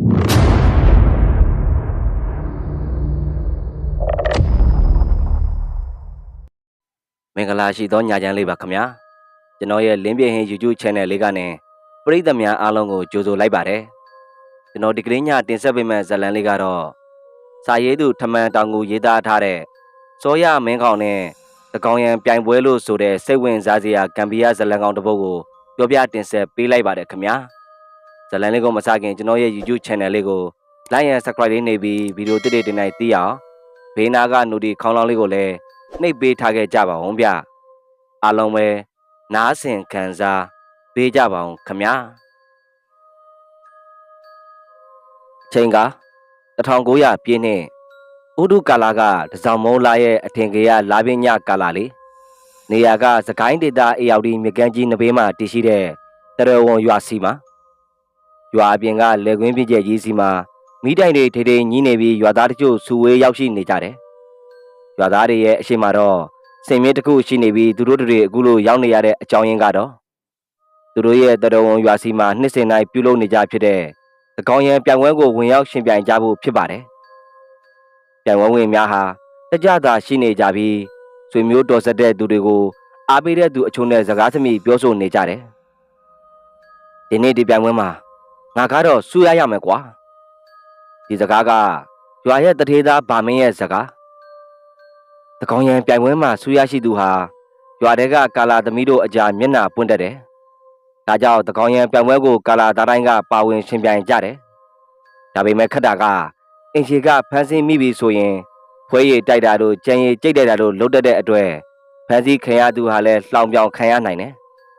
မင်္ဂလာရှိသောညချမ်းလေးပါခင်ဗျာကျွန်တော်ရဲ့လင်းပြဟင်း YouTube Channel လေးကနေပရိသတ်များအားလုံးကိုကြိုဆိုလိုက်ပါတယ်ကျွန်တော်ဒီကလေးညတင်ဆက်ပေးမယ့်ဇာတ်လမ်းလေးကတော့စာရေးသူထမန်တောင်ကိုရေးသားထားတဲ့စောရမင်းခေါင်နဲ့တကောင်ရန်ပြိုင်ပွဲလို့ဆိုတဲ့စိတ်ဝင်စားစရာဂမ်ဘီယာဇာတ်လမ်းကောင်တစ်ပုဒ်ကိုပြောပြတင်ဆက်ပေးလိုက်ပါတယ်ခင်ဗျာ ဇာတ်လမ်းလေးကိုမစခင်ကျွန်တော်ရဲ့ YouTube Channel လေးကို like and subscribe လေးနေပြီးဗီဒီယိုတစ်တွေတင်နိုင်သိအောင်ဘေးနာကနူဒီခေါင်းလောင်းလေးကိုလည်းနှိပ်ပေးထားခဲ့ကြပါဦးဗျအားလုံးပဲနားဆင်ခံစားပေးကြပါဦးခင်ဗျာချိန်က1900ပြည့်နှစ်ဥဒုကာလာကတစောင်းမုံလာရဲ့အထင်ကြီးရလာပင်းညကာလာလေးနေရာကစကိုင်းဒေတာအေရောက်ဒီမြကန်းကြီးနဘေးမှာတည်ရှိတဲ့တရဝံရွာစီမှာ ရွာအပြင်ကလေကွင်းပြည့်ကျက်ကြီးစီမှာမိတိုင်တွေထေထေညီးနေပြီးရွာသားတချို့စူဝေးရောက်ရှိနေကြတယ်ရွာသားတွေရဲ့အရှိမတော့စင်မြင့်တစ်ခုရှိနေပြီးသူတို့တွေအခုလိုရောက်နေရတဲ့အကြောင်းရင်းကတော့သူတို့ရဲ့တရဝံရွာစီမှာနှစ်စဉ်တိုင်းပြုလုပ်နေကြဖြစ်တဲ့သကောင်ရန်ပြိုင်ပွဲကိုဝင်ရောက်ရှင်ပြိုင်ကြဖို့ဖြစ်ပါတယ်ပြိုင်ပွဲဝင်များဟာတကြတာရှိနေကြပြီးဆွေမျိုးတော်ဆက်တဲ့သူတွေကိုအားပေးတဲ့သူအချို့နဲ့စကားသမီးပြောဆိုနေကြတယ်ဒီနေ့ဒီပြိုင်ပွဲမှာ ငါကတော့စူရရမယ်ကွာဒီစကားကရွာရဲ့တထေးသားဗာမင်းရဲ့စကားတကောင်ရန်ပြိုင်ပွဲမှာဆူရရှိသူဟာရွာတဲကကာလာသမီးတို့အကြာမျက်နှာပွင့်တတ်တယ်။ဒါကြောင့်တကောင်ရန်ပြိုင်ပွဲကိုကာလာသားတိုင်းကပါဝင်ရှင်ပြိုင်ကြတယ်။ဒါပေမဲ့ခက်တာကအင်ရှီကဖန်ဆင်းမိပြီဆိုရင်ဖွဲရည်တိုက်တာတို့ကြံရည်ကြိတ်တိုက်တာတို့လုတ်တတ်တဲ့အတွက်ဖန်စီခံရသူဟာလည်းလှောင်ပြောင်ခံရနိုင်တယ်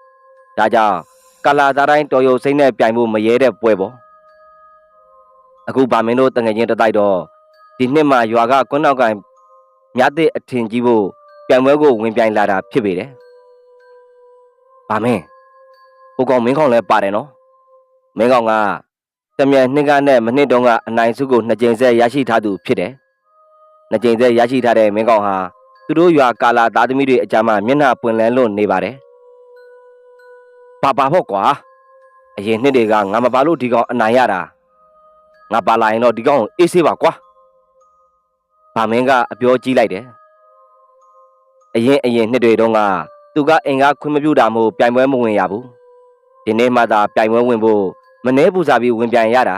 ။ဒါကြောင့် ကာလာသားတိုင်းတော်ရုံစိမ့်နဲ့ပြိုင်ဖို့မရဲတဲ့ပွဲပေါ့။အခုဗာမင်းတို့တငယ်ချင်းတတိုက်တော့ဒီနှစ်မှာရွာကကွန်းနောက်ကင်မြတ်တဲ့အထင်ကြီးဖို့ပြိုင်ပွဲကိုဝင်ပြိုင်လာတာဖြစ်ပေတယ်။ဗာမင်းဟိုကောင်မင်းကောင်လည်းပါတယ်နော်။မင်းကောင်ကတမြန်နှစ်ကနဲ့မနှစ်တုန်းကအနိုင်စုကိုနှစ်ကြိမ်ဆက်ရရှိထားသူဖြစ်တယ်။နှစ်ကြိမ်ဆက်ရရှိထားတဲ့မင်းကောင်ဟာသူတို့ရွာကာလာသားသမီးတွေအကြမ်းမှမျက်နှာပွင့်လန်းလွန်နေပါတယ်။ ပါပါဖို့ကွာ။အရင်နှစ်တွေကငါမပါလို့ဒီကောင်အနိုင်ရတာ။ငါပါလာရင်တော့ဒီကောင်ကိုအေးဆေးပါကွာ။ဗာမင်းကအပြောကြီးလိုက်တယ်။အရင်အရင်နှစ်တွေတုန်းကသူကအင်ကားခွင့်မပြုတာမို့ပြိုင်ပွဲမဝင်ရဘူး။ဒီနေ့မှသာပြိုင်ပွဲဝင်ဖို့မနှဲပူစားပြီးဝင်ပြိုင်ရတာ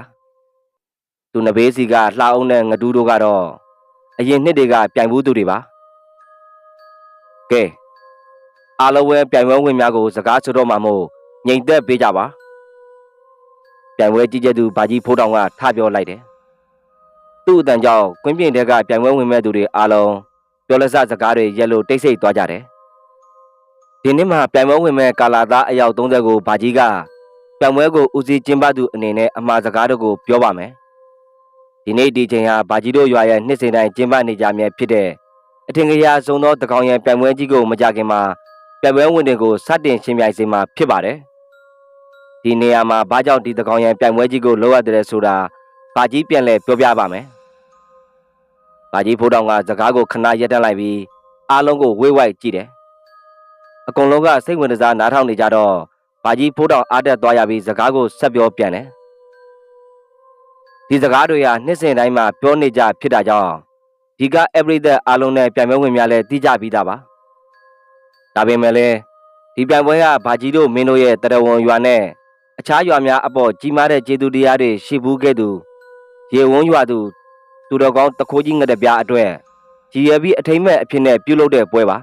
။သူနဘေးစီကလှအောင်တဲ့ငတူးတို့ကတော့အရင်နှစ်တွေကပြိုင်ဘူးသူတွေပါ။ကဲအားလုံးပဲပြိုင်ပွဲဝင်များကိုစကားဆိုတော့မှမို့ ငြိမ်သက်ပေးကြပါ။ပြိုင်ပွဲကြည့်ကြသူဘာကြီးဖိုးတောင်ကထပြောလိုက်တယ်။သူ့အတန်ကြောင့်ကွင်းပြင်တဲကပြိုင်ပွဲဝင်မဲ့သူတွေအားလုံးပြောလက်စစကားတွေရက်လို့တိတ်ဆိတ်သွားကြတယ်။ဒီနေ့မှာပြိုင်ပွဲဝင်မဲ့ကာလာသားအယောက်30ကိုဘာကြီးကပြိုင်ပွဲကိုဦးစီးကျင်းပသူအနေနဲ့အမှားစကားတို့ကိုပြောပါမယ်။ဒီနေ့ဒီချိန်ဟာဘာကြီးတို့ရွာရဲ့နှစ်စဉ်တိုင်းကျင်းပနေကြမြဲဖြစ်တဲ့အထင်ကြီးရာဆုံးသောတကောင်ရံပြိုင်ပွဲကြီးကိုမကြခင်မှာပြိုင်ပွဲဝင်တွေကိုစတင်ရှင်းပြစေမှာဖြစ်ပါတယ်။ ဒီနေရာမှာဘာကြောင့်ဒီတကောင်ရံပြိုင်ပွဲကြီးကိုလောက်ရတယ်ဆိုတာဘာကြီးပြန်လဲပြောပြပါမယ်။ဘာကြီးဖိုးတောင်ကစကားကိုခဏရက်တက်လိုက်ပြီးအားလုံးကိုဝေးဝိုက်ကြည့်တယ်။အကုန်လုံးကစိတ်ဝင်စားနားထောင်နေကြတော့ဘာကြီးဖိုးတောင်အားတက်သွားရပြီးစကားကိုဆက်ပြောပြန်တယ်။ဒီစကားတွေဟာနှစ်စဉ်တိုင်းမှာပြောနေကြဖြစ်တာကြောင့်ဒီက everyday အားလုံးနဲ့ပြန်ပွဲဝင်များလဲသိကြပြီးသားပါ။ဒါပေမဲ့လည်းဒီပြန်ပွဲကဘာကြီးတို့မင်းတို့ရဲ့တရဝံရွာနဲ့ အခြားရွာများအပေါ်ကြီးမားတဲ့ကျေးဇူးတရားတွေရှိဘူးခဲ့သူရေဝန်းရွာသူသူတော်ကောင်းတခိုးကြီးငတဲ့ပြားအတွက်ကြည်ရပြီးအထိမ့်မဲ့အဖြစ်နဲ့ပြုလုပ်တဲ့ပွဲပါ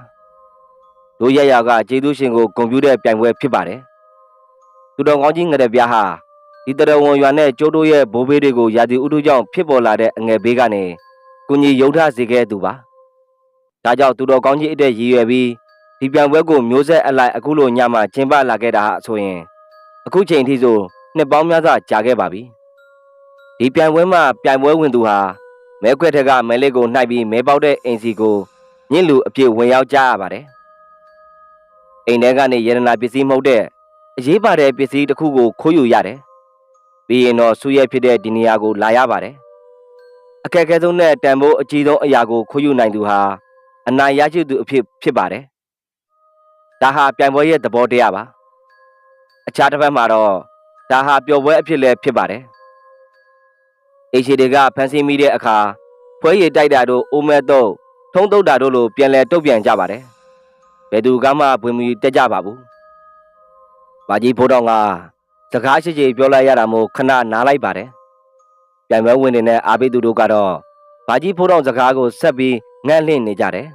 တို့ရရကကျေးဇူးရှင်ကိုဂုဏ်ပြုတဲ့ပြိုင်ပွဲဖြစ်ပါတယ်သူတော်ကောင်းကြီးငတဲ့ပြားဟာဒီတရဝံရွာနဲ့ကျိုးတို့ရဲ့ဘိုးဘေးတွေကိုရာသီဥတုကြောင့်ဖြစ်ပေါ်လာတဲ့အငယ်ဘေးကနေကုညီရုံထစေခဲ့သူပါဒါကြောင့်သူတော်ကောင်းကြီးအတဲ့ရည်ရွယ်ပြီးဒီပြိုင်ပွဲကိုမျိုးဆက်အလိုက်အခုလိုညမှာကျင်းပလာခဲ့တာဟာဆိုရင် အခုချိန်ထိဆိုနှစ်ပေါင်းများစွာကြာခဲ့ပါပြီဒီပြိုင်ပွဲမှာပြိုင်ပွဲဝင်သူဟာမဲခွက်ထက်ကမဲလေးကိုနှိုက်ပြီးမဲပေါက်တဲ့အိမ်စီကိုညစ်လူအပြည့်ဝင်ရောက်ကြရပါတယ်။အိမ်ထဲကနေရတနာပစ္စည်းမဟုတ်တဲ့အရေးပါတဲ့ပစ္စည်းတစ်ခုကိုခိုးယူရတယ်။ပြီးရင်တော့ဆူရဲဖြစ်တဲ့ဒီနေရာကိုလာရပါတယ်။အခက်အခဲဆုံးနဲ့တန်ဖိုးအကြီးဆုံးအရာကိုခိုးယူနိုင်သူဟာအနိုင်ရရှိသူအဖြစ်ဖြစ်ပါတယ်။ဒါဟာပြိုင်ပွဲရဲ့သဘောတရားပါ။ အခြားတစ်ဖက်မှာတော့ဒါဟာပျော်ပွဲအဖြစ်လည်းဖြစ်ပါတယ်။အိမ်ရှိတွေကဖန်ဆီးမိတဲ့အခါဖွဲရည်တိုက်တာတို့အိုးမဲတော့ထုံးတုတ်တာတို့လိုပြန်လဲတုတ်ပြန်ကြပါတယ်ဘယ်သူကမှဘွေမီတက်ကြပါဘူးဘာကြီးဖိုးတော်ကစကားရှိရှိပြောလိုက်ရတာမို့ခဏနားလိုက်ပါတယ်ပြိုင်ပွဲဝင်နေတဲ့အာဘိသူတို့ကတော့ဘာကြီးဖိုးတော်စကားကိုဆက်ပြီးငန့်လှင့်နေကြတယ်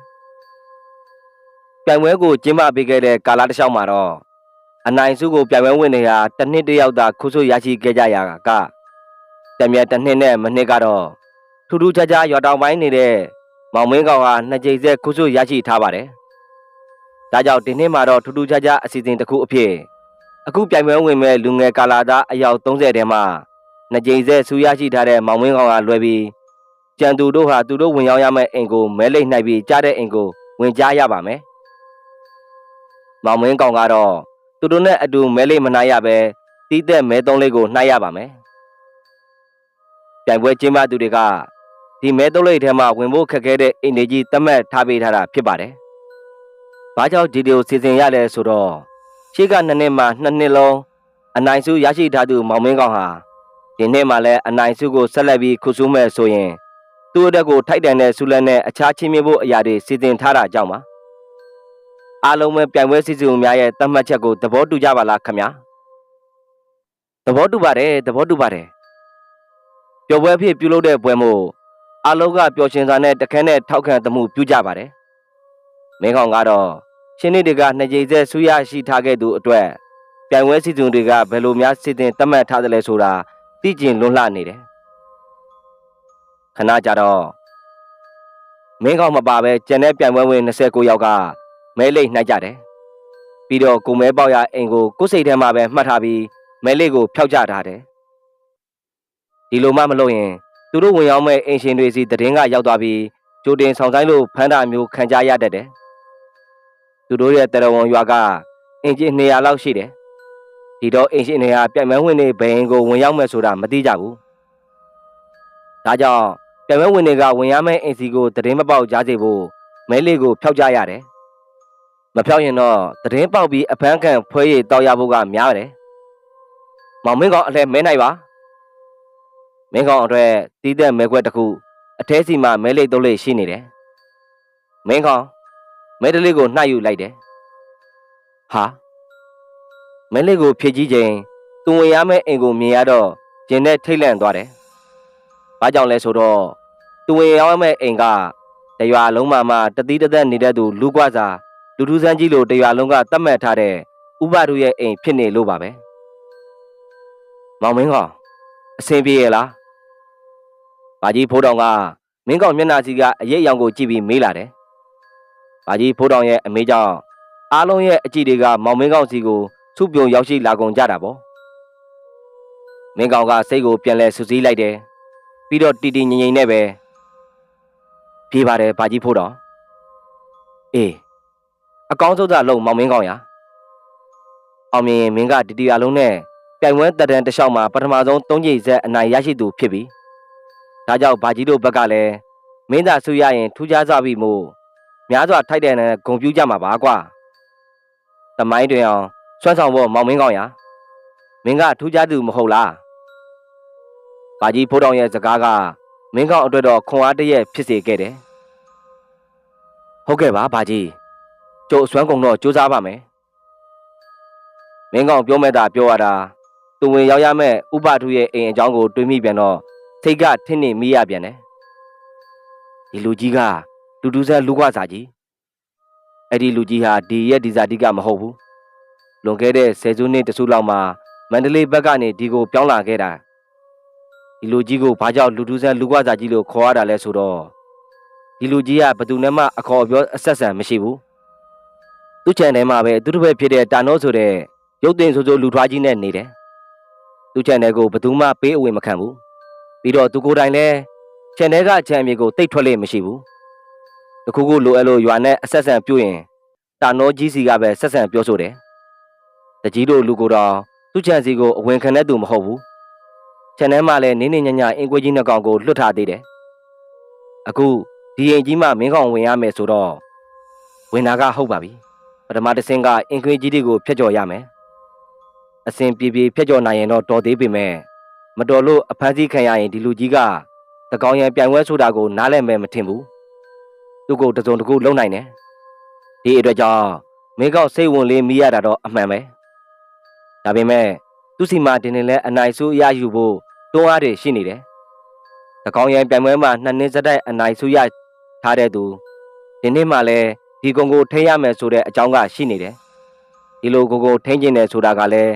ပြိုင်ပွဲကိုကျင်းပပေးခဲ့တဲ့ကာလာတစ်လျှောက်မှာတော့ အနိုင်စုကိုပြိုင်ပွဲဝင်နေရာတစ်နှစ်တစ်ယောက်သာခုဆွရရှိခဲ့ကြရတာကတမြတ်တစ်နှစ်နဲ့မနှစ်ကတော့ထူးထူးခြားခြားရွာတောင်ပိုင်းနေတဲ့မောင်မင်းကောင်ကနှစ်ကြိမ်ဆက်ခုဆွရရှိထားပါတယ်ဒါကြောင့်ဒီနှစ်မှာတော့ထူးထူးခြားခြားအစီအစဉ်တစ်ခုအဖြစ်အခုပြိုင်ပွဲဝင်မဲ့လူငယ်ကာလာသားအယောက်30ထဲမှာနှစ်ကြိမ်ဆက်ဆူရရှိထားတဲ့မောင်မင်းကောင်ကလွယ်ပြီးကြံသူတို့ဟာသူတို့ဝင်ရောက်ရမယ့်အိမ်ကိုမဲလိမ့်နှိုက်ပြီးကြားတဲ့အိမ်ကိုဝင်ကြားရပါမယ်မောင်မင်းကောင်ကတော့ သူတို့နဲ့အတူမဲလိမ့်မနိုင်ရပဲတီးသက်မဲသုံးလေးကိုနှိုက်ရပါမယ်ပြိုင်ပွဲကျင်းပသူတွေကဒီမဲသုံးလေးထဲမှာဝင်ဖို့ခက်ခဲတဲ့အိမ်တွေကြီးသတ်မှတ်ထားပေးထားတာဖြစ်ပါတယ်။ဘာကြောင့်ဒီလိုစီစဉ်ရလဲဆိုတော့ရှေ့ကနှစ်နှစ်မှာနှစ်နှစ်လုံးအနိုင်စုရရှိထားသူမောင်မင်းကောင်ဟာဒီနှစ်မှာလည်းအနိုင်စုကိုဆက်လက်ပြီးခုဆူးမဲ့ဆိုရင်သူ့အတွက်ကိုထိုက်တန်တဲ့ဆုလက်နဲ့အခြားချင်းမြဖို့အရာတွေစီစဉ်ထားတာကြောင့်ပါ။ အားလုံးပဲပြိုင်ပွဲစီစဉ်များရဲ့သတ်မှတ်ချက်ကိုသဘောတူကြပါလားခင်ဗျာ။သဘောတူပါတယ်သဘောတူပါတယ်။ပျော်ပွဲဖြစ်ပြုလုပ်တဲ့ပွဲမို့အားလုံးကပျော်ရွှင်စွာနဲ့တခန်းနဲ့ထောက်ခံသမှုပြုကြပါတယ်။မင်းကောင်ကတော့ရှင်းနေတွေကနှစ်ကြိမ်ဆက်ဆူရရှိထားခဲ့သူအတွက်ပြိုင်ပွဲစီစဉ်တွေကဘယ်လိုများစီစဉ်သတ်မှတ်ထားတယ်လဲဆိုတာသိကျင်လွန်းလှနေတယ်ခဏကြတော့မင်းကောင်မပါပဲကျန်တဲ့ပြိုင်ပွဲဝင်29ယောက်က မဲလိတ်နှိုက်ကြတယ်ပြီးတော့ကိုမဲပေါက်ရအိမ်ကိုကိုယ်စိတ်ထဲမှာပဲမှတ်ထားပြီးမဲလိတ်ကိုဖျောက်ကြထားတယ်ဒီလိုမှမလုပ်ရင်သူတို့ဝင်ရောက်မဲ့အင်ရှင်တွေစီတည်င်းကရောက်သွားပြီးကြိုတင်ဆောင်ဆိုင်လို့ဖမ်းတာမျိုးခံကြရတတ်တယ်သူတို့ရဲ့တရဝံရွာကအင်ဂျင်200လောက်ရှိတယ်ဒီတော့အင်ရှင်တွေကပြိုင်ပွဲဝင်နေဘယ်ကိုဝင်ရောက်မဲ့ဆိုတာမသိကြဘူးဒါကြောင့်ပြိုင်ပွဲဝင်တွေကဝင်ရမယ့်အင်စီကိုတည်င်းမပေါက်ကြားစေဖို့မဲလေးကိုဖျောက်ကြရတယ် မဖျောက်ရင်တော့တည်င်းပေါက်ပြီးအဖမ်းခံဖွဲရည်တောက်ရဖို့ကများတယ်မောင်မင်းကောင်အလှဲမဲနိုင်ပါမင်းကောင်အတွက်တီးတဲ့မဲခွက်တစ်ခုအထဲစီမှာမဲလေးသုံးလေးရှိနေတယ်မင်းကောင်မဲတလေးကိုနှိုက်ယူလိုက်တယ်ဟာမဲလေးကိုဖြည့်ကြည့်ချိန်သူဝင်ရမယ့်အိမ်ကိုမြင်ရတော့ကျင်နဲ့ထိတ်လန့်သွားတယ်ဘာကြောင့်လဲဆိုတော့သူဝင်ရမယ့်အိမ်ကတရွာလုံးမှာမှတတိတသက်နေတဲ့သူလူကွာစာ လူထူးဆန်းကြီးလိုတရွာလုံးကတတ်မှတ်ထားတဲ့ဥပဒုရဲ့အိမ်ဖြစ်နေလို့ပါပဲမောင်မင်းကောင်အဆင်ပြေရဲ့လားဘာကြီးဖိုးတောင်ကမင်းကောင်မျက်နှာစီကအရေးအယောင်ကိုကြည့်ပြီးမေးလာတယ်။ဘာကြီးဖိုးတောင်ရဲ့အမေကြောင့်အားလုံးရဲ့အကြည့်တွေကမောင်မင်းကောင်စီကိုစုပြုံရောက်ရှိလာကုန်ကြတာပေါ့။မင်းကောင်ကစိတ်ကိုပြန်လဲဆူစည်းလိုက်တယ်။ပြီးတော့တီတီငိမ့်ငိမ့်နဲ့ပဲပြေးပါတယ်ဘာကြီးဖိုးတောင်။အေး အကောင်းဆုံးသာလုံမောင်မင်းကောင်ရ။အောင်မြင်မင်းကတီတီအလုံးနဲ့ပြိုင်ပွဲတက်တန်းတစ်လျှောက်မှာပထမဆုံး၃ကြိမ်ဆက်အနိုင်ရရှိသူဖြစ်ပြီးဒါကြောင့်ဘာကြီးတို့ဘက်ကလည်းမင်းသာဆူရရင်ထူးခြားစွာပြီမို့များစွာထိုက်တဲ့နဲ့ဂုံပြူးကြမှာပါကွာတမိုင်းတွင်အောင်စွမ်းဆောင်ဖို့မောင်မင်းကောင်းရမင်းကထူးခြားသူမဟုတ်လားဘာကြီးဖိုးတောင်ရဲ့စကားကမင်းကောင်းအတွက်တော့ခွန်အားတရက်ဖြစ်စေခဲ့တယ်ဟုတ်ကဲ့ပါဘာကြီး ကျိုးအစွမ်းကုန်တော့စူးစမ်းပါမယ်မင်းကောင်းပြောမဲ့တာပြောရတာသူဝင်ရောက်ရမဲ့ဥပထုရဲ့အိမ်အကြောင်းကိုတွေးမိပြန်တော့စိတ်ကထင်းနေမိရပြန်တယ်ဒီလူကြီးကလူတူးဆက်လူကွာစာကြီးအဲ့ဒီလူကြီးဟာဒီရက်ဒီဇာတိကမဟုတ်ဘူးလွန်ခဲ့တဲ့ဆယ်စုနှစ်တစုလောက်မှာမန္တလေးဘက်ကနေဒီကိုပြောင်းလာခဲ့တာဒီလူကြီးကိုဘာကြောင့်လူတူးဆက်လူကွာစာကြီးလို့ခေါ်ရတာလဲဆိုတော့ဒီလူကြီးကဘယ်သူနဲ့မှအခေါ်ပြောအဆက်ဆံမရှိဘူး သူ့ချန်ထဲမှာပဲသူတစ်ဖက်ဖြစ်တဲ့တာနိုးဆိုတဲ့ရုပ်တင်ဆိုဆိုလူထွားကြီးနဲ့နေတယ်သူ့ချန်ထဲကိုဘယ်သူမှပေးအဝေမခံဘူးပြီးတော့သူကိုယ်တိုင်လည်းခြံထဲကခြံမြေကိုတိတ်ထွက်လေမရှိဘူးတခုခုလိုအပ်လို့ရွာနဲ့အဆက်ဆံပြုတ်ရင်တာနောကြီးစီကပဲဆက်ဆံပြောဆိုတယ်တကြီးတို့လူကိုယ်တော်သူ့ခြံစီကိုအဝင်ခံတဲ့သူမဟုတ်ဘူးခြံထဲမှာလည်းနင်းနေညညအင်ကွေးကြီးနှစ်ကောင်ကိုလွတ်ထားသေးတယ်အခုဒီရင်ကြီးမှမင်းကောင်ဝင်ရမယ်ဆိုတော့ဝင်တာကဟုတ်ပါပြီ ပထမတစ်ဆင့်ကအင်ကွေးကြီးတွေကိုဖျက်ကျော်ရမယ်အစဉ်ပြေပြေဖျက်ကျော်နိုင်ရင်တော့တော်သေးပေမဲ့မတော်လို့အဖမ်းဆီးခံရရင်ဒီလူကြီးကသကောင်ရန်ပြိုင်ပွဲဆိုတာကိုနားလည်မယ်မထင်ဘူးသူ့ကိုတစုံတစ်ခုလုံနိုင်တယ်ဒီအတွက်ကြောင့်မင်းကောက်စိတ်ဝင်လေးမိရတာတော့အမှန်ပဲဒါပေမဲ့သူ့စီမှာတင်နေလဲအနိုင်ဆိုးရယူဖို့တွန်းအားတွေရှိနေတယ်သကောင်ရန်ပြိုင်ပွဲမှာနှစ်နှစ်စက်တိုက်အနိုင်ဆိုးရထားတဲ့သူဒီနေ့မှလည်း ဒီကုံကိုထိရမယ်ဆိုတဲ့အကြောင်းကရှိနေတယ်ဒီလိုကိုကိုထိန်းကျင်တယ်ဆိုတာကလည်း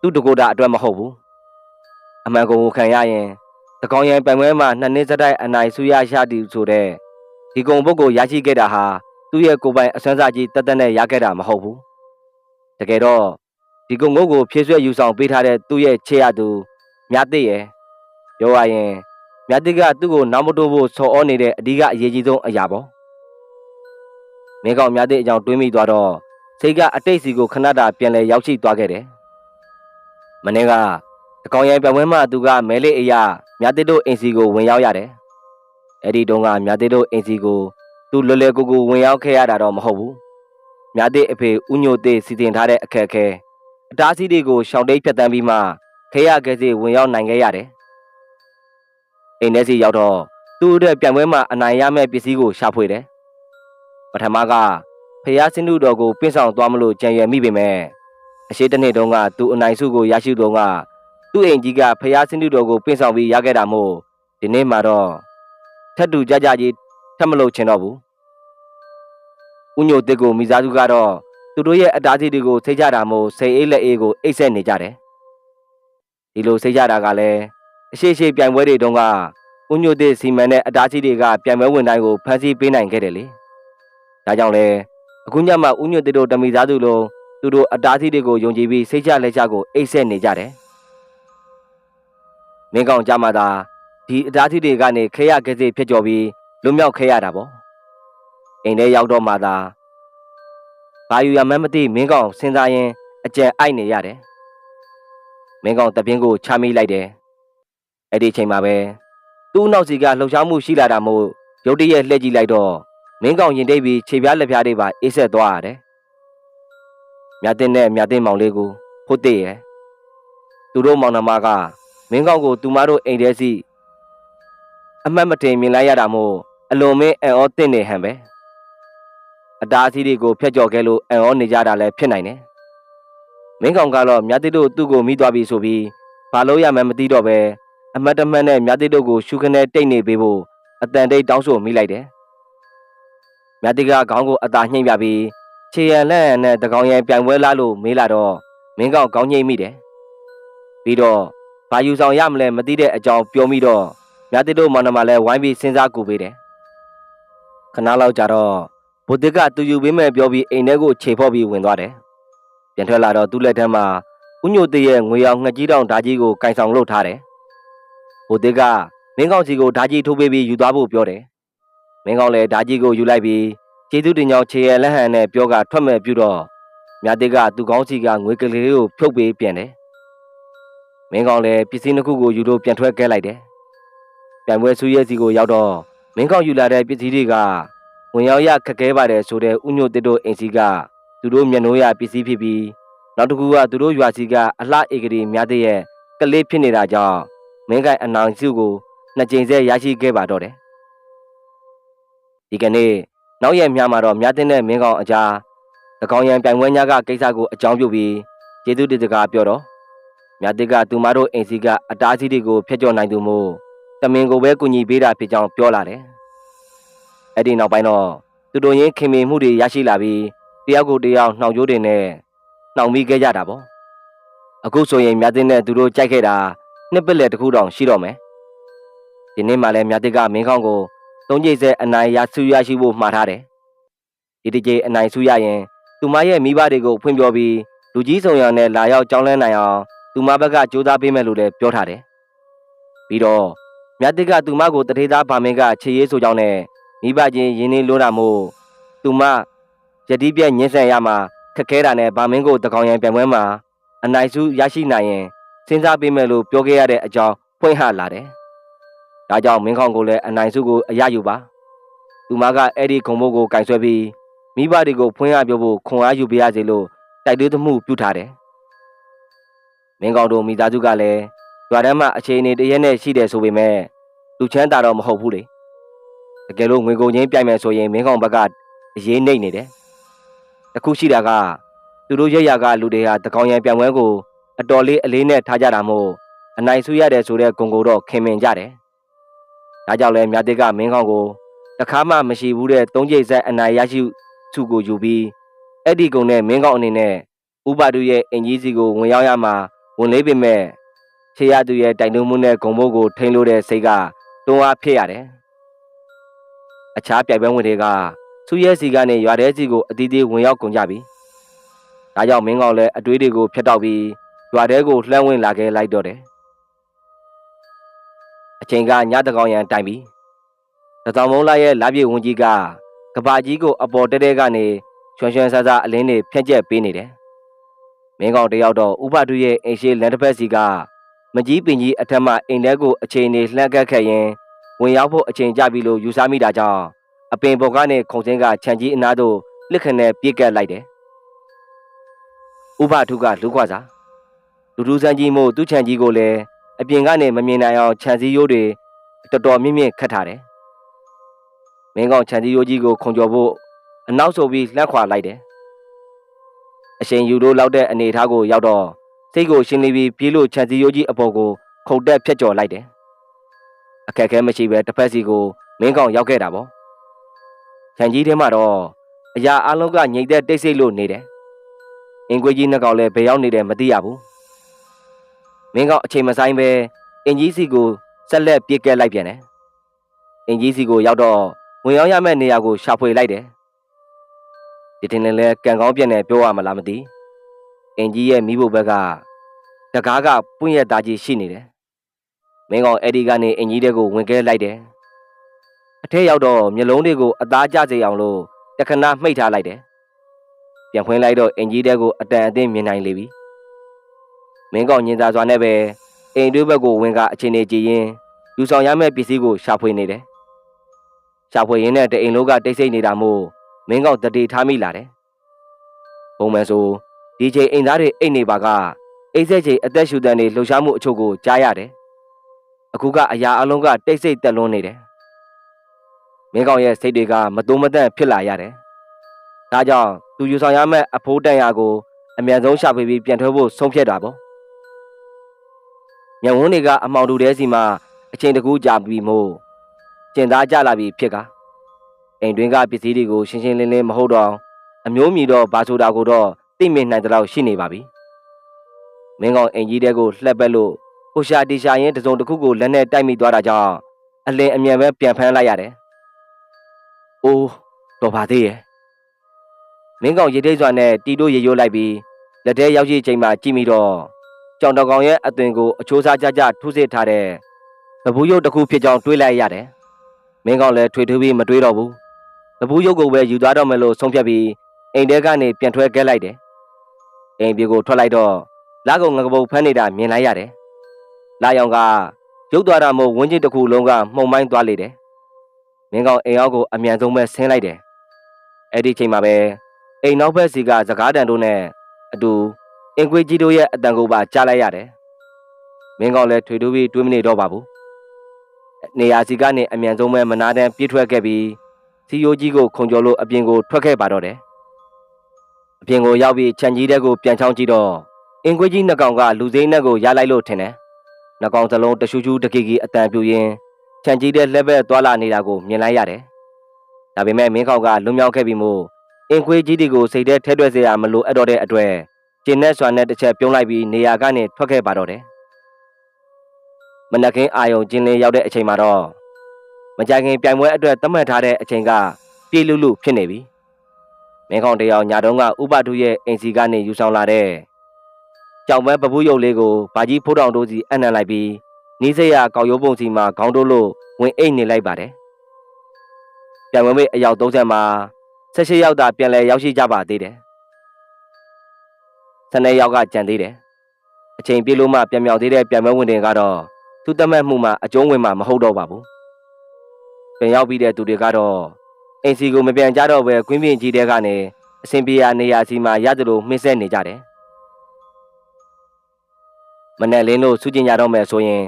သူ့တကူတာအတွက်မဟုတ်ဘူးအမှန်ကုန်ကိုခံရရင်တကောင်ရန်ပိုင်ပွဲမှာနှစ်နှစ်စက်တိုက်အနိုင်ဆူရရသည်ဆိုတဲ့ဒီကုံပုတ်ကိုရရှိခဲ့တာဟာသူ့ရဲ့ကိုယ်ပိုင်အစွမ်းစားကြီးတက်တက်နဲ့ရခဲ့တာမဟုတ်ဘူးတကယ်တော့ဒီကုံငုတ်ကိုဖြည့်ဆွဲယူဆောင်ပေးထားတဲ့သူ့ရဲ့ချေရသူမြတ်သိရဲ့ပြောရရင်မြတ်သိကသူ့ကိုနောက်မတိုးဖို့ဆော်ဩနေတဲ့အဓိကအရေးကြီးဆုံးအရာပေါ့ မင်းကောင်မြတ်သိအကြောင်းတွေးမိသွားတော့စိတ်ကအတိတ်စီကိုခဏတာပြန်လဲရောက်ရှိသွားခဲ့တယ်မနေ့ကတကောင်ရိုင်ပြပွဲမှာသူကမဲလေးအရာမြတ်တစ်တို့အိမ်စီကိုဝင်ရောက်ရတယ်။အဲ့ဒီတုန်းကမြတ်တစ်တို့အိမ်စီကိုသူလွယ်လွယ်ကူကူဝင်ရောက်ခဲ့ရတာတော့မဟုတ်ဘူး။မြတ်တစ်အဖေဥညိုသေးစီစဉ်ထားတဲ့အခက်အခဲအတားအဆီးတွေကိုရှောင်တိတ်ဖြတ်တန်းပြီးမှခေရကဲစီဝင်ရောက်နိုင်ခဲ့ရတယ်။အိမ်ထဲစီရောက်တော့သူ့အတွက်ပြိုင်ပွဲမှာအနိုင်ရမယ့်ပစ္စည်းကိုရှာဖွေတယ်။ ပထမကဖះစင်းတို့တော်ကိုပြင့်ဆောင်သွားမလို့ကြံရွယ်မိပေမဲ့အရှိတနေ့တုန်းကသူအနိုင်စုကိုရရှိတုန်းကသူ့အိမ်ကြီးကဖျားစင်းတူတော်ကိုပင့်ဆောင်ပြီးရခဲ့တာမို့ဒီနေ့မှာတော့ထက်တူကြကြကြီးထက်မလို့ချင်တော့ဘူး။ဥညိုတစ်ကိုမိသားစုကတော့သူတို့ရဲ့အတားစီတွေကိုစိတ်ကြတာမို့စိတ်အေးလက်အေးကိုအိတ်ဆက်နေကြတယ်။ဒီလိုစိတ်ကြတာကလည်းအရှိရှိပြိုင်ပွဲတွေတုန်းကဥညိုတစ်စီမံတဲ့အတားစီတွေကပြိုင်ပွဲဝင်တိုင်းကိုဖန်ဆီးပေးနိုင်ခဲ့တယ်လေ။ ဒါကြောင့်လဲအခုညမှာဥညိုတစ်တို့တမိသားစုလုံးသူတို့အတားစီတွေကိုယုံကြည်ပြီးစိတ်ချလက်ချကိုအိတ်ဆက်နေကြတယ်။မင်းကောင်ကြမှာသာဒီအတားသီးတွေကနေခဲရကဲစိဖြစ်ကြော်ပြီးလွတ်မြောက်ခဲရတာပေါ့အိမ်ထဲရောက်တော့မှသာဘာယူရမှန်းမသိမင်းကောင်စဉ်းစားရင်အကြံအိုက်နေရတယ်မင်းကောင်တပင်းကိုချမိလိုက်တယ်အဲ့ဒီအချိန်မှာပဲသူ့နောက်စီကလှုပ်ရှားမှုရှိလာတာမို့ရုတ်တရက်လှည့်ကြည့်လိုက်တော့ မင်းကောင်ရင်တိတ်ပြီးခြေပြားလက်ပြားတွေပါအေးဆက်သွားရတယ်မြတ်တင်နဲ့မြတ်တင်မောင်လေးကိုဖို့တည့်ရဲ့သူတို့မောင်နှမကမင်းကောင်းကိုသူမတို့အိမ်ထဲစီအမှတ်မတင်မြင်လိုက်ရတာမို့အလွန်မင်းအံ့ဩတင့်နေဟန်ပဲအတားအဆီးတွေကိုဖျက်ကျော်ခဲ့လို့အံ့ဩနေကြတာလည်းဖြစ်နိုင်တယ်မင်းကောင်ကတော့မြတ်တိတို့သူ့ကိုမိသွားပြီဆိုပြီးဘာလို့ရမှန်းမသိတော့ပဲအမတ်တမတ်နဲ့မြတ်တိတို့ကိုရှုခနဲ့တိတ်နေပေးဖို့အတန်တိတ်တောင်းဆိုမိလိုက်တယ် မြတ်တိကခေါင်းကိုအသာညှိမ့်ပြပြီးခြေရန်လက်ရန်နဲ့တကောင်ရန်ပြိုင်ပွဲလာလို့မေးလာတော့မင်းကောင်ခေါင်းညှိမ့်မိတယ်ပြီးတော့ဘာယူဆောင်ရမလဲမသိတဲ့အကြောင်းပြောမိတော့မြတ်တိတို့မောင်နှမလည်းဝိုင်းပြီးစဉ်းစားကူပေးတယ်ခဏလောက်ကြာတော့ဘုဒ္ဓကသူယူပေးမယ်ပြောပြီးအိမ်ထဲကိုခြေဖောက်ပြီးဝင်သွားတယ်ပြန်ထွက်လာတော့သူ့လက်ထဲမှာဥညိုတရဲ့ငွေရောင်ငှက်ကြီးတောင်ဓာကြီးကိုကင်ဆောင်လုပ်ထားတယ်ဘုဒ္ဓကမင်းကောင်းစီကိုဓာကြီးထိုးပေးပြီးယူသွားဖို့ပြောတယ် မင်းကောင်းလည်းဓာကြီးကိုယူလိုက်ပြီးကျေးဇူးတင်ကြောင်းခြေရလက်ဟန်နဲ့ပြောကထွက်မဲ့ပြုတော့မြတ်တိကသူကောင်းစီကငွေကလေးကိုဖြုတ်ပေးပြန်တယ်မင်းကောင်းလည်းပစ္စည်းတစ်ခုကိုယူလို့ပြန်ထွက်ခဲ့လိုက်တယ်။ပြန်ပွဲဆူရဲစီကိုရောက်တော့မင်းကောင်းယူလာတဲ့ပစ္စည်းတွေကဝင်ရောက်ရခက်ခဲပါတယ်ဆိုတဲ့ဥညိုတစ်တို့အိမ်စီကသူတို့မျက်နှိုးရပစ္စည်းဖြစ်ပြီးနောက်တစ်ခုကသူတို့ရွာစီကအလှဧကရီများတဲ့ရဲ့ကလေးဖြစ်နေတာကြောင့်မင်းကိုင်အနောင်စုကိုနှစ်ကြိမ်ဆက်ရရှိခဲ့ပါတော့တယ်။ ဒီကနေ့နောက်ရက်များမှာတော့မြတ်တဲ့နဲ့မင်းကောင်အကြားတကောင်ရန်ပြိုင်ပွဲညကကိစ္စကိုအကြောင်းပြုပြီးကျေးဇူးတင်စကားပြောတော့မြတ်တဲ့ကသူမတို့အိမ်စီကအတားစီးတွေကိုဖျက်ကျော်နိုင်သူမို့တမင်ကိုပဲကူညီပေးတာဖြစ်ကြောင်းပြောလာတယ်။အဲ့ဒီနောက်ပိုင်းတော့သူတို့ရင်းခင်မင်မှုတွေရရှိလာပြီးတယောက်ကိုတယောက်နှောင်ကြိုးတွေနဲ့နှောင်မိခဲ့ကြတာပေါ့။အခုဆိုရင်မြတ်တဲ့နဲ့သူတို့ကြိုက်ခဲ့တာနှစ်ပစ်လက်တစ်ခုတောင်ရှိတော့မယ်။ဒီနေ့မှလည်းမြတ်တဲ့ကမင်းကောင်းကို သုံးကြိမ်ဆက်အနိုင်ရဆူရရှိဖို့မှာထားတယ်။ဒီတစ်ကြိမ်အနိုင်ဆူရရင်သူမရဲ့မိဘတွေကိုဖွင့်ပြောပြီးလူကြီးဆောင်ရံနဲ့လာရောက်ကြောင်းလန်းနိုင်အောင်သူမဘက်ကကြိုးစားပေးမယ်လို့လည်းပြောထားတယ်။ပြီးတော့မြတ်တစ်ကသူမကိုတထေသားဗာမင်းကခြေရေးဆိုကြောင်းနဲ့မိဘချင်းရင်းနှီးလို့တာမို့သူမယတိပြက်ညှင်းဆန်ရမှာခက်ခဲတာနဲ့ဗာမင်းကိုတကောင်ရန်ပြန်ပွဲမှာအနိုင်စုရရှိနိုင်ရင်စဉ်းစားပေးမယ်လို့ပြောခဲ့ရတဲ့အကြောင်းဖွင့်ဟလာတယ်။ ဒါကြောင့်မင်းခေါင်ကိုလည်းအနိုင်စုကိုအရယူပါ။သူမကအဲ့ဒီခုံမိုးကိုကင်ဆွဲပြီးမိဘတွေကိုဖွင့်ရပြောဖို့ခွန်အားယူပေးရစီလို့တိုက်တွန်းမှုပြုထားတယ်။မင်းကောင်တို့မိသားစုကလည်းရွာထဲမှာအခြေအနေတရက်နဲ့ရှိတယ်ဆိုပေမဲ့လူချမ်းသာတော့မဟုတ်ဘူးလေတကယ်လို့ငွေကုန်ချင်းပြိုင်မယ်ဆိုရင်မင်းကောင်ဘက်ကအရေးနှိမ့်နေတယ်တခုရှိတာကသူတို့ရက်ရကလူတွေဟာတကောင်ရံပြိုင်ပွဲကိုအတော်လေးအလေးနဲ့ထားကြတာမို့အနိုင်ဆုရတယ်ဆိုတဲ့ဂုံကိုတော့ခင်မင်ကြတယ် ဒါကြောင့်လဲမြတ်တိကမင်းကောင်ကိုတခါမှမရှိဘူးတဲ့သုံးကြိမ်ဆက်အနိုင်ရရှိစုကိုယူပြီးအဲ့ဒီကုံနဲ့မင်းကောင်အနေနဲ့ဥပါဒုရဲ့အင်ကြီးစီကိုဝင်ရောက်ရမှာဝင်လေးပေမဲ့ခြေရသူရဲ့တိုင်တုံမှုနဲ့ဂုံဘုတ်ကိုထိန်လို့တဲ့စိတ်ကတွန်းအားဖြစ်ရတယ်။အခြားပြိုင်ပွဲဝင်တွေကသူ့ရဲ့စီကနေရွာထဲစီကိုအတီးတီးဝင်ရောက်ကုန်ကြပြီ။ဒါကြောင့်မင်းကောင်လည်းအတွေးတွေကိုဖျက်တောက်ပြီးရွာထဲကိုလှမ်းဝင်လာခဲ့လိုက်တော့တယ်။ အချိန်ကညတကောင်ရန်တိုင်ပြီ။တသောင်မုံလာရဲ့လာပြေဝင်ကြီးကကဘာကြီးကိုအပေါ်တဲတဲကနေရွှန်ရွှန်ဆာဆာအလင်းတွေဖြန့်ကျက်ပေးနေတယ်။မင်းကောင်တယောက်တော့ဥပဒုရဲ့အိမ်ရှိလန်တစ်ဖက်စီကမကြီးပင်ကြီးအထက်မှအိမ်ထဲကိုအချိန်နေလှမ်းကက်ခဲ့ရင်ဝင်ရောက်ဖို့အချိန်ကြပြီလို့ယူဆမိတာကြောင့်အပင်ပေါ်ကနေခုံစင်းကခြံကြီးအနားသို့လက်ခနဲ့ပြေးကပ်လိုက်တယ်။ဥပထုကလူခွာစာလူလူစန်းကြီးမို့သူ့ခြံကြီးကိုလည်း အပြင်ကနေမမြင်နိုင်အောင်ခြံစည်းရိုးတွေတော်တော်မြင့်မြင့်ခတ်ထားတယ်။မင်းကောင်ခြံစည်းရိုးကြီးကိုခုံကျော်ဖို့အနောက်ဆိုပြီးလှမ်းခွာလိုက်တယ်။အရှင်ယူတို့လောက်တဲ့အနေအထားကိုရောက်တော့စိတ်ကိုရှင်းလင်းပြီးပြေးလို့ခြံစည်းရိုးကြီးအပေါ်ကိုခုန်တက်ဖြတ်ကျော်လိုက်တယ်။အခက်အခဲမရှိပဲတစ်ဖက်စီကိုမင်းကောင်ရောက်ခဲ့တာပေါ့။ခြံကြီးထဲမှာတော့အရာအလုံးကငြိမ်သက်တိတ်ဆိတ်လို့နေတယ်။အင်ကွေးကြီးနှစ်ကောင်လည်းဘယ်ရောက်နေတယ်မသိရဘူး။ မင်းကောင်အချိန်မဆိုင်ပဲအင်ကြီးစီကိုဆက်လက်ပြေးကဲလိုက်ပြန်တယ်။အင်ကြီးစီကိုရောက်တော့ဝင်ရောက်ရမယ့်နေရာကိုရှာဖွေလိုက်တယ်။ဒီတင်လည်းလဲကံကောင်းပြန်တယ်ပြောရမလားမသိ။အင်ကြီးရဲ့မိဖို့ဘက်ကတကားကပွင့်ရသားကြီးရှိနေတယ်။မင်းကောင်အဲ့ဒီကနေအင်ကြီးတဲ့ကိုဝင်ကဲလိုက်တယ်။အထက်ရောက်တော့မျက်လုံးတွေကိုအသားကျစေအောင်လို့တခဏမှိတ်ထားလိုက်တယ်။ပြန်ဖွင့်လိုက်တော့အင်ကြီးတဲ့ကိုအတန်အသင့်မြင်နိုင်လေပြီ။ မင်းကောင်ညင်သာစွာနဲ့ပဲအိမ်တွဲဘက်ကိုဝင်ကအချင်းနေကြည့်ရင်ယူဆောင်ရမယ့်ပစ္စည်းကိုရှာဖွေနေတယ်။ရှာဖွေရင်းနဲ့တအိမ်လုံးကတိတ်ဆိတ်နေတာမို့မင်းကောင်တတိထားမိလာတယ်။ပုံမှန်ဆိုဒီချိန်အိမ်သားတွေအိတ်နေပါကအိတ်ဆက်ချိန်အသက်ရှူတန်တွေလှုပ်ရှားမှုအချို့ကိုကြားရတယ်။အခုကအရာအလုံးကတိတ်ဆိတ်တက်လွန်းနေတယ်။မင်းကောင်ရဲ့စိတ်တွေကမတုံးမတန့်ဖြစ်လာရတယ်။ဒါကြောင့်သူယူဆောင်ရမယ့်အဖိုးတန်ရာကိုအမြန်ဆုံးရှာဖွေပြီးပြန်ထွက်ဖို့ဆုံးဖြတ်တာပေါ့။ ညဝန်းတွေကအမောင်တူတဲစီမှာအချိန်တကူကြာပြီးမို့ကျင်သားကြလာပြီးဖြစ်ကအိမ်တွင်းကပစ္စည်းတွေကိုရှင်းရှင်းလင်းလင်းမဟုတ်တော့အမျိုးမြည်တော့ဘာဆိုတာကိုတော့သိမြင်နိုင်တဲ့လောက်ရှိနေပါပြီမင်းကောင်အင်ကြီးတဲကိုလှက်ပက်လို့ဟိုရှာတီရှာရင်တစုံတစ်ခုကိုလက်နဲ့တိုက်မိသွားတာကြောင့်အလင်းအမြန်ပဲပြန်ဖမ်းလိုက်ရတယ်။အိုးတော်ပါသေးရဲ့။မင်းကောင်ရေထိတ်စွာနဲ့တီတို့ရေရိုးလိုက်ပြီးလက်ထဲရောက်ရှိချိန်မှာကြည့်မိတော့ ကြောင်တော်ကောင်ရဲ့အသွင်ကိုအချိုးစားကြကြထိုးစစ်ထားတဲ့ဗဘူးရုပ်တစ်ခုဖြစ်ကြောင်းတွေးလိုက်ရတယ်။မင်းကောင်လည်းထွေထွေးပြီးမတွေးတော့ဘူး။ဗဘူးရုပ်ကိုပဲယူသွားတော့မယ်လို့ဆုံးဖြတ်ပြီးအိမ်ထဲကနေပြန်ထွက်ခဲ့လိုက်တယ်။အိမ်ပြေကိုထွက်လိုက်တော့လာကုံငကပုတ်ဖမ်းနေတာမြင်လိုက်ရတယ်။လာရောင်ကရုပ်သွားတာမို့ဝင်းချင်းတစ်ခုလုံးကမှုံမိုင်းသွားလေတယ်။မင်းကောင်အိမ်အောက်ကိုအမြန်ဆုံးပဲဆင်းလိုက်တယ်။အဲ့ဒီချိန်မှာပဲအိမ်နောက်ဘက်စီကစကားတန်တို့နဲ့အတူ အင်ကွေကြီးတို့ရဲ့အတန်ကိုပါကြားလိုက်ရတယ်။မင်းကောင်လည်းထွေထူးပြီးတွေးမနေတော့ပါဘူး။နေရာစီကနေအမြန်ဆုံးပဲမနာတမ်းပြေးထွက်ခဲ့ပြီးစီယိုကြီးကိုခုံကျော်လို့အပြင်ကိုထွက်ခဲ့ပါတော့တယ်။အပြင်ကိုရောက်ပြီးခြံကြီးတဲကိုပြန်ချောင်းကြည့်တော့အင်ကွေကြီးနှကောင်ကလူစိမ့်နဲ့ကိုရလိုက်လို့ထင်တယ်။နှကောင်စလုံးတရှူးရှူးတကီကီအတန်ပြူရင်းခြံကြီးတဲ့လက်ဘက်သွာလာနေတာကိုမြင်လိုက်ရတယ်။ဒါပေမဲ့မင်းကောင်ကလွန်မြောက်ခဲ့ပြီမို့အင်ကွေးကြီးတွေကိုစိတ်ထဲထဲထွက်စေရမလို့အပ်တော့တဲ့အတွက် ကျင်းနဲ့ဆွမ်းနဲ့တစ်ချက်ပြုံးလိုက်ပြီးနေရာကနေထွက်ခဲ့ပါတော့တယ်။မနက်ခင်းအာယုံကျင်းလင်းရောက်တဲ့အချိန်မှာတော့မကြခင်ပြိုင်ပွဲအတွက်သတ်မှတ်ထားတဲ့အချိန်ကပြေးလူလူဖြစ်နေပြီ။မင်းကောင်တယောက်ညာတုန်းကဥပထုရဲ့အိမ်စီကနေယူဆောင်လာတဲ့ကြောင်ပန်းပပူးရုပ်လေးကိုဘာကြီးဖိုးတောင်တို့စီအနှံ့လိုက်ပြီးနီးစရကောက်ရိုးပုံစီမှာခေါင်းတို့လို့ဝင်အိတ်နေလိုက်ပါတယ်။ပြန်ဝင်မေးအယောက်30မှာ18ယောက်သာပြန်လဲရောက်ရှိကြပါသေးတယ်။ 12ယောက်ကကြံသေးတယ်။အချိန်ပြေလို့မှပြန်မြောက်သေးတဲ့ပြန်ပွဲဝင်တင်ကတော့သူတမတ်မှုမှာအကျုံးဝင်မှာမဟုတ်တော့ပါဘူး။ပြန်ရောက်ပြီးတဲ့သူတွေကတော့အင်စီကိုမပြန်ကြတော့ပဲကွင်းပြင်ကြီးတဲကနေအစင်ပြေရနေရာစီမှာရသလိုမှင်းဆက်နေကြတယ်။မနဲ့လင်းလို့စုကျင်ကြတော့မယ်ဆိုရင်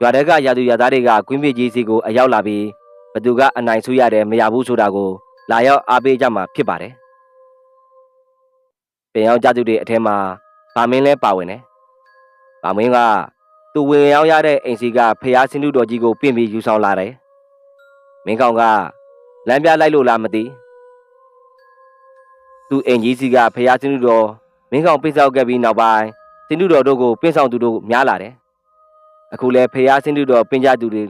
ရွာတဲကရာသူရာသားတွေကကွင်းပြကြီးစီကိုအရောက်လာပြီးဘသူကအနိုင်ဆုရတယ်မရဘူးဆိုတာကိုလာရောက်အားပေးကြမှာဖြစ်ပါတယ်။ ပြန်ရောက်ကြသူတွေအထက်မှာဗာမင်းလဲပါဝင်တယ်။ဗာမင်းကသူဝင်ရောက်ရတဲ့အိမ်စီကဖျားစင်းလူတော်ကြီးကိုပြင်ပြီးယူဆောင်လာတယ်။မင်းကောင်ကလမ်းပြလိုက်လို့လားမသိ။သူအိမ်ကြီးစီကဖျားစင်းလူတော်မင်းကောင်ပိတ်ဆောက်ခဲ့ပြီးနောက်ပိုင်းစင်းလူတော်တို့ကိုပင့်ဆောင်သူတို့များလာတယ်။အခုလဲဖျားစင်းလူတော်ပင်ကြသူတွေ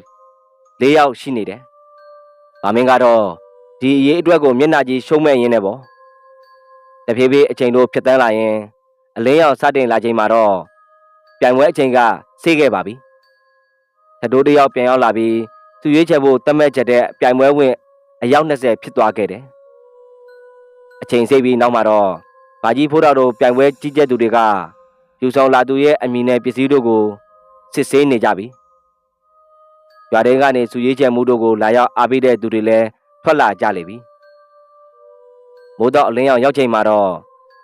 ၄ယောက်ရှိနေတယ်။ဗာမင်းကတော့ဒီအရေးအတွက်ကိုမျက်နှာကြီးရှုံးမဲ့ရင်းနဲ့ပေါ့။ တဖြည်းဖြည်းအချိန်တို့ဖြတ်တန်းလာရင်အလင်းရောင်စတင်လာချိန်မှာတော့ပြိုင်ပွဲအချိန်ကဆေးခဲ့ပါပြီ။ထတိုးတစ်ယောက်ပြန်ရောက်လာပြီးသူရွေးချယ်ဖို့တတ်မဲ့ချက်တဲ့ပြိုင်ပွဲဝင်အယောက်20ဖြစ်သွားခဲ့တယ်။အချိန်စိတ်ပြီးနောက်မှာတော့ဘာကြီးဖိုးတော်တို့ပြိုင်ပွဲကြီးကျက်သူတွေကယူဆောင်လာသူရဲ့အမည်နဲ့ပစ္စည်းတို့ကိုစစ်ဆေးနေကြပြီ။ရွာတဲကနေသူရွေးချယ်မှုတို့ကိုလာရောက်အားပေးတဲ့သူတွေလည်းထွက်လာကြလေပြီ။ မိုးတော့အလင်းရောင်ရောက်ချိန်မှာတော့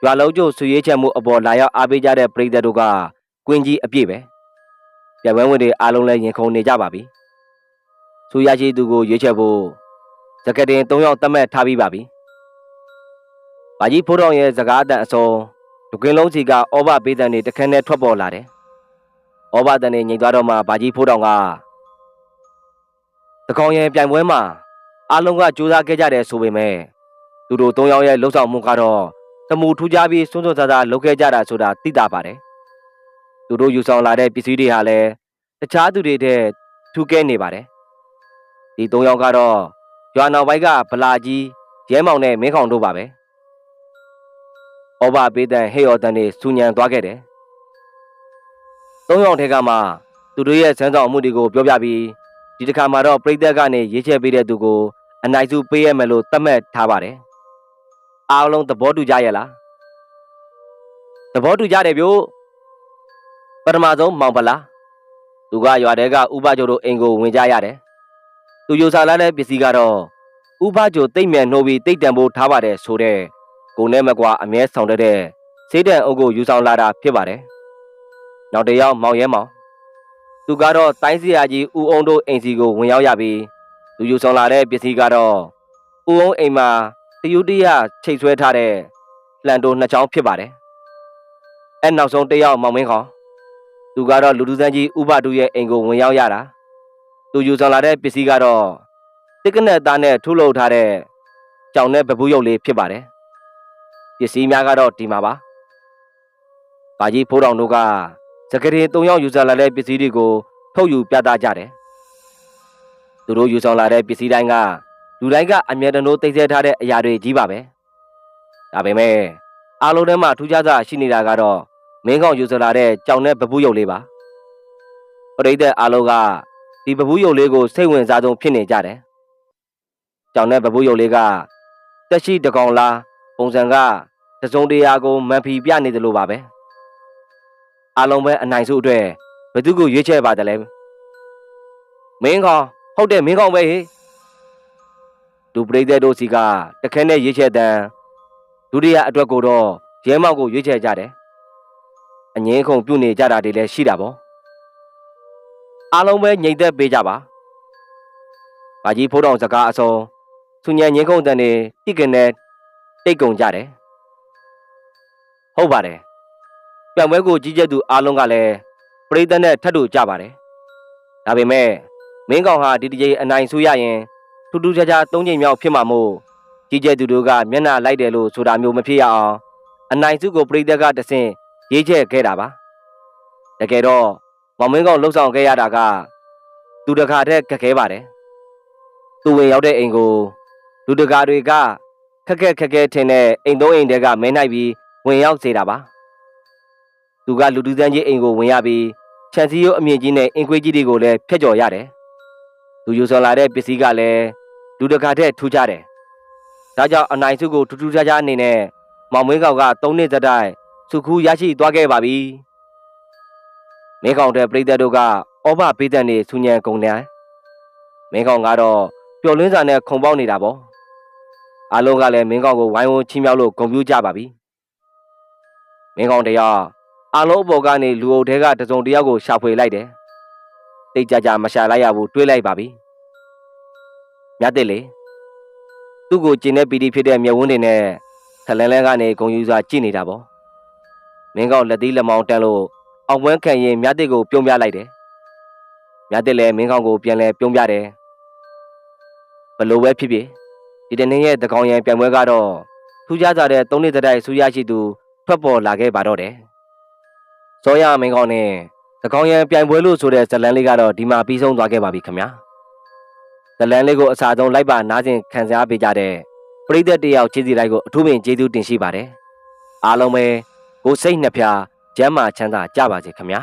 ရွာလုံးကျို့ဆူရေးချက်မှုအပေါ်လာရောက်အားပေးကြတဲ့ပြည်သက်တို့ကကွင်းကြီးအပြည့်ပဲ။ပြပွဲဝင်တွေအားလုံးလည်းရင်ခုန်နေကြပါပြီ။ဆူရရှိသူကိုရွေးချယ်ဖို့စကတင်၃ယောက်တတ်မှတ်ထားပြီးပါပြီ။ဘာကြီးဖိုးတော်ရဲ့စကားအတန်အစုံဒုကင်းလုံးစီကဩဘပေးတဲ့နေတခန်းနဲ့ထွက်ပေါ်လာတယ်။ဩဘတန်နေငြိမ်သွားတော့မှဘာကြီးဖိုးတော်ကတကောင်ရဲ့ပြိုင်ပွဲမှာအားလုံးကကြိုးစားခဲ့ကြတယ်ဆိုပေမဲ့ သူတို့၃ယောက်ရဲ့လှုပ်ဆောင်မှုကတော့သမှုထူးခြားပြီးစွန်းစွန်းစားစားလုပ်ခဲ့ကြတာဆိုတာသိတာပါတယ်။သူတို့ယူဆောင်လာတဲ့ပစ္စည်းတွေဟာလည်းတခြားသူတွေတဲ့ထူးကဲနေပါတယ်။ဒီ၃ယောက်ကတော့ရွာနောက်ပိုင်းကဗလာကြီးရဲမောင်နဲ့မင်းခေါင်တို့ပါပဲ။ဩဘပေးတဲ့ဟေ့ော်တန်တွေစူညံသွားခဲ့တယ်။၃ယောက်ထဲကမှသူတို့ရဲ့စမ်းဆောင်မှုတွေကိုပြောပြပြီးဒီတစ်ခါမှာတော့ပြိသက်ကနေရေးချက်ပေးတဲ့သူကိုအနိုင်စုပေးရမယ်လို့သတ်မှတ်ထားပါတယ်။ အားလုံးသဘောတူကြရဲ့လား။သဘောတူကြတယ်ဗျို့။ပထမဆုံးမောင်ဖလား။သူကရွာတဲကဥပကျော်တို့အိမ်ကိုဝင်ကြရတယ်။သူယူဆလာတဲ့ပစ္စည်းကတော့ဥပကျော်တိတ်မြန်နှိုးပြီးတိတ်တံဖို့ထားပါတယ်ဆိုတဲ့ကိုနဲ့မကွာအမြဲဆောင်တဲ့စေးတံအုပ်ကိုယူဆောင်လာတာဖြစ်ပါတယ်။နောက်တစ်ယောက်မောင်ရဲမောင်သူကတော့တိုင်းစီယာကြီးဦးအောင်တို့အိမ်စီကိုဝင်ရောက်ရပြီးလူယူဆောင်လာတဲ့ပစ္စည်းကတော့ဦးအောင်အိမ်မှာ တယူတရချိတ်ဆွဲထားတဲ့လှန်တိုနှစ်ချောင်းဖြစ်ပါတယ်။အဲနောက်ဆုံးတစ်ယောက်မောင်မင်းခေါသူကတော့လူဒူစန်းကြီးဥပဒုရဲ့အိမ်ကိုဝင်ရောက်ရတာ။သူယူဆောင်လာတဲ့ပစ္စည်းကတော့တစ်ကနက်သားနဲ့ထုလုပ်ထားတဲ့ကြောင်နဲ့ပပူးရုပ်လေးဖြစ်ပါတယ်။ပစ္စည်းများကတော့ဒီမှာပါ။ဘာကြီးဖိုးတော်တို့ကစကရေ၃ယောက်ယူဆောင်လာတဲ့ပစ္စည်းတွေကိုထုတ်ယူပြသကြတယ်။သူတို့ယူဆောင်လာတဲ့ပစ္စည်းတိုင်းက လူတိုင်းကအမြဲတမ်းသိသိထားတဲ့အရာတွေကြီးပါပဲ။ဒါပေမဲ့အားလုံးထဲမှာထူးခြားစွာရှိနေတာကတော့မင်းကောင်ယူဆောင်လာတဲ့ကြောင်နဲ့ပပူးရုပ်လေးပါ။ပရိသတ်အားလုံးကဒီပပူးရုပ်လေးကိုစိတ်ဝင်စားဆုံးဖြစ်နေကြတယ်။ကြောင်နဲ့ပပူးရုပ်လေးကတက်ရှိတကောင်လားပုံစံကတစုံတရာကိုမန်ဖီပြနေတယ်လို့ပါပဲ။အားလုံးပဲအနိုင်စုအတွက်ဘယ်သူကိုရွေးချယ်ပါတယ်လဲမင်းကောင်ဟုတ်တယ်မင်းကောင်ပဲဟေ့ လူပရိသတ်တို့စီကတခဲနဲ့ရွေးချယ်တန်ဒုတိယအတွက်ကိုတော့ရဲမောက်ကိုရွေးချယ်ကြတယ်အငင်းခုန်ပြုတ်နေကြတာတွေလည်းရှိတာပေါ့အားလုံးပဲငြိမ်သက်ပေးကြပါဘာကြီးဖိုးတော်စကားအစုံသူညံငင်းခုန်တန်နေတိကနေတိတ်ကုန်ကြတယ်ဟုတ်ပါတယ်ပြိုင်ပွဲကိုကြီးကြပ်သူအားလုံးကလည်းပရိသတ်နဲ့ထပ်တူကြပါတယ်။ဒါပေမဲ့မင်းကောင်ဟာဒီတကြိမ်အနိုင်ဆိုရရင် ထူးထူးခြားခြားသုံးချိန်မြောက်ဖြစ်မှာမို့ကြီးကြပ်သူတို့ကမျက်နှာလိုက်တယ်လို့ဆိုတာမျိုးမဖြစ်ရအောင်အနိုင်စုကိုပရိသတ်ကတဆင့်ရေးချက်ခဲ့တာပါ။တကယ်တော့မောင်မင်းကောင်လှုပ်ဆောင်ခဲ့ရတာကသူတကာတဲ့ခက်ခဲပါတယ်။သူဝင်ရောက်တဲ့အိမ်ကိုလူတကာတွေကခက်ခက်ခက်ခဲထင်တဲ့အိမ်သုံးအိမ်တွေကမဲနိုင်ပြီးဝင်ရောက်စေတာပါ။သူကလူတူစန်းကြီးအိမ်ကိုဝင်ရပြီးခြံစည်းရိုးအမြင့်ကြီးနဲ့အင်ကွေးကြီးတွေကိုလည်းဖျက်ကျော်ရတယ်။သူယူဆောင်လာတဲ့ပစ္စည်းကလည်း လူတကာတဲ့ထူးခြားတယ်။ဒါကြောင့်အနိုင်စုကိုထူးထူးခြားခြားအနေနဲ့မောင်မင်းကောင်က၃နှစ်သက်တိုင်စုခူးရရှိသွားခဲ့ပါပြီ။မင်းကောင်တဲ့ပြည်သက်တို့ကဩဘပေးတဲ့နေဆူညံကုန်တယ်။မင်းကောင်ကတော့ပျော်လင်းစာနဲ့ခုံပေါက်နေတာပေါ့။အားလုံးကလည်းမင်းကောင်ကိုဝိုင်းဝန်းချီးမြှောက်လို့ဂုဏ်ပြုကြပါပြီ။မင်းကောင်တယောက်အားလုံးအပေါ်ကနေလူအုပ်ထဲကတစုံတစ်ယောက်ကိုရှာဖွေလိုက်တယ်တိတ်ကြကြမရှာလိုက်ရဘူးတွေးလိုက်ပါပြီ မြတ်တဲ့လေသူ့ကိုကျင်တဲ့ပီတိဖြစ်တဲ့မျက်ဝန်းတွေနဲ့ခလန်းလန်းကနေဂုံယူစွာကြည့်နေတာပေါ့မင်းကောင်လက်သီးလက်မောင်းတန်းလို့အောင်ပွဲခံရင်မြတ်တဲ့ကိုပြုံးပြလိုက်တယ်မြတ်တဲ့လည်းမင်းကောင်ကိုပြန်လဲပြုံးပြတယ်ဘလို့ပဲဖြစ်ဖြစ်ဒီတနေ့ရဲ့တကောင်ရံပြိုင်ပွဲကတော့ထူးခြားကြတဲ့သုံးနှစ်တစ်တိုက်ဆူရရှိသူထွက်ပေါ်လာခဲ့ပါတော့တယ်စောရမင်းကောင်နဲ့တကောင်ရံပြိုင်ပွဲလို့ဆိုတဲ့ဇတ်လန်းလေးကတော့ဒီမှာပြီးဆုံးသွားခဲ့ပါပြီခင်ဗျာ ဇတ်လန်းလေးကိုအစားဆုံးလိုက်ပါနားကျင်ခံစားပေးကြတဲ့ပရိသတ်တယောက်ချီးစီတိုင်းကိုအထူးပင်ကျေးဇူးတင်ရှိပါတယ်အားလုံးပဲကိုယ်စိတ်နှစ်ဖြာကျမ်းမာချမ်းသာကြပါစေခင်ဗျာ